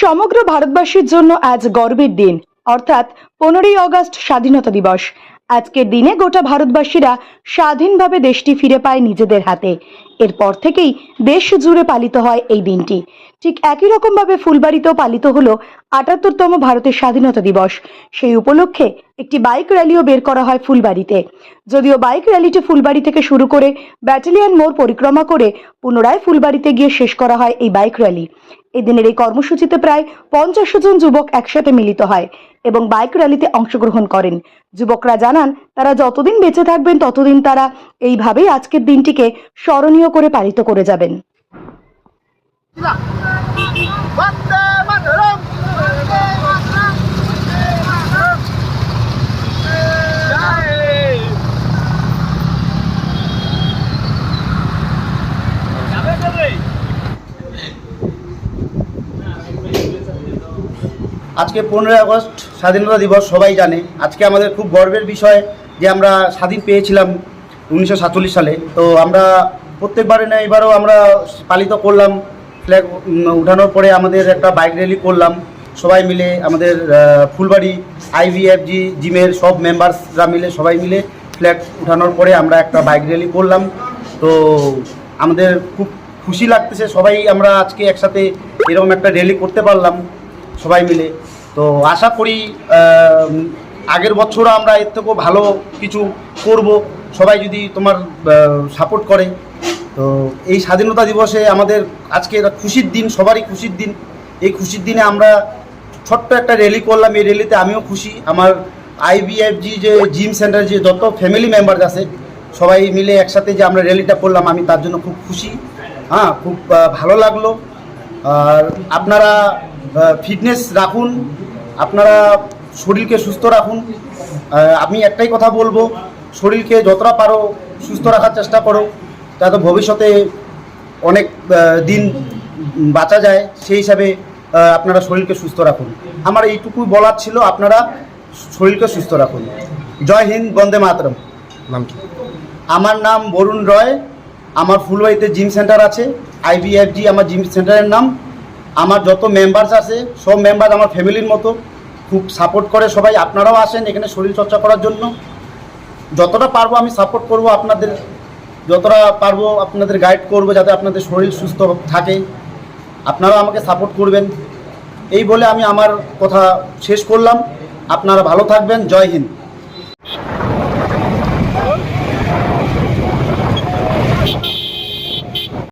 সমগ্র ভারতবাসীর জন্য আজ গর্বের দিন। অর্থাৎ পনেরোই আগস্ট স্বাধীনতা দিবস। আজকের দিনে গোটা ভারতবাসীরা স্বাধীনভাবে দেশটি ফিরে পায় নিজেদের হাতে। এরপর থেকেই দেশ জুড়ে পালিত হয় এই দিনটি। ঠিক একই রকমভাবে ফুলবাড়িতেও পালিত হলো আটাত্তরতম ভারতের স্বাধীনতা দিবস। সেই উপলক্ষে একটি বাইক র্যালিও বের করা হয় ফুলবাড়িতে। যদিও বাইক র্যালিটি ফুলবাড়ি থেকে শুরু করে ব্যাটালিয়ন মোড় পরিক্রমা করে পুনরায় ফুলবাড়িতে গিয়ে শেষ করা হয় এই বাইক র্যালি। এদিনের এই কর্মসূচিতে প্রায় পঞ্চাশ জন যুবক একসাথে মিলিত হয় এবং বাইক র্যালিতে অংশগ্রহণ করেন। যুবকরা জানান, তারা যতদিন বেঁচে থাকবেন, ততদিন তারা এইভাবেই আজকের দিনটিকে স্মরণীয় করে পালিত করে যাবেন বন্দে মাতরম জয় আজকে পনেরোই আগস্ট স্বাধীনতা দিবস, সবাই জানে। আজকে আমাদের খুব গর্বের বিষয় যে আমরা স্বাধীন পেয়েছিলাম উনিশশো সাতচল্লিশ সালে। তো আমরা প্রত্যেকবারে না, এবারও আমরা পালিত করলাম ফ্ল্যাগ উঠানোর পরে আমাদের একটা বাইক র্যালি করলাম। সবাই মিলে আমাদের ফুলবাড়ি আইভিএফজি জিমের সব মেম্বার্সরা মিলে, সবাই মিলে ফ্ল্যাগ উঠানোর পরে আমরা একটা বাইক র্যালি করলাম। তো আমাদের খুব খুশি লাগতেছে, সবাই আমরা আজকে একসাথে এরকম একটা র্যালি করতে পারলাম। সবাই মিলে। তো আশা করি আগের বছরও আমরা এর থেকেও ভালো কিছু করব। সবাই যদি তোমার সাপোর্ট করে। তো এই স্বাধীনতা দিবসে আমাদের আজকে একটা খুশির দিন, সবারই খুশির দিন। এই খুশির দিনে আমরা ছোট্ট একটা র্যালি করলাম। এই র্যালিতে আমিও খুশি। আমার আইবিএফজি যে জিম সেন্টার যে যত ফ্যামিলি মেম্বার আছে, সবাই মিলে একসাথে যে আমরা র্যালিটা করলাম, আমি তার জন্য খুব খুশি। হ্যাঁ খুব ভালো লাগল। আর আপনারা ফিটনেস রাখুন আপনারা শরীরকে সুস্থ রাখুন। আমি একটাই কথা বলব শরীরকে যতটা পারো সুস্থ রাখার চেষ্টা করো যাতে ভবিষ্যতে অনেক দিন বাঁচা যায়। সেই হিসাবে আপনারা শরীরকে সুস্থ রাখুন। আমার এইটুকু বলার ছিল আপনারা শরীরকে সুস্থ রাখুন। জয় হিন্দ বন্দে মাতরম। নাম কি? আমার নাম বরুণ রয়। আমার ফুলবাড়িতে জিম সেন্টার আছে। আইবিএফজি আমার জিম সেন্টারের নাম। আমার যত মেম্বার্স আছে, সব মেম্বার আমার ফ্যামিলির মতো, খুব সাপোর্ট করে সবাই। আপনারাও আসেন এখানে শরীর চর্চা করার জন্য। যতটা পারব আমি সাপোর্ট করব আপনাদের, যতটা পারব আপনাদের গাইড করব যাতে আপনাদের শরীর সুস্থ থাকে। আপনারাও আমাকে সাপোর্ট করবেন। এই বলে আমি আমার কথা শেষ করলাম। আপনারা ভালো থাকবেন। জয় হিন্দ।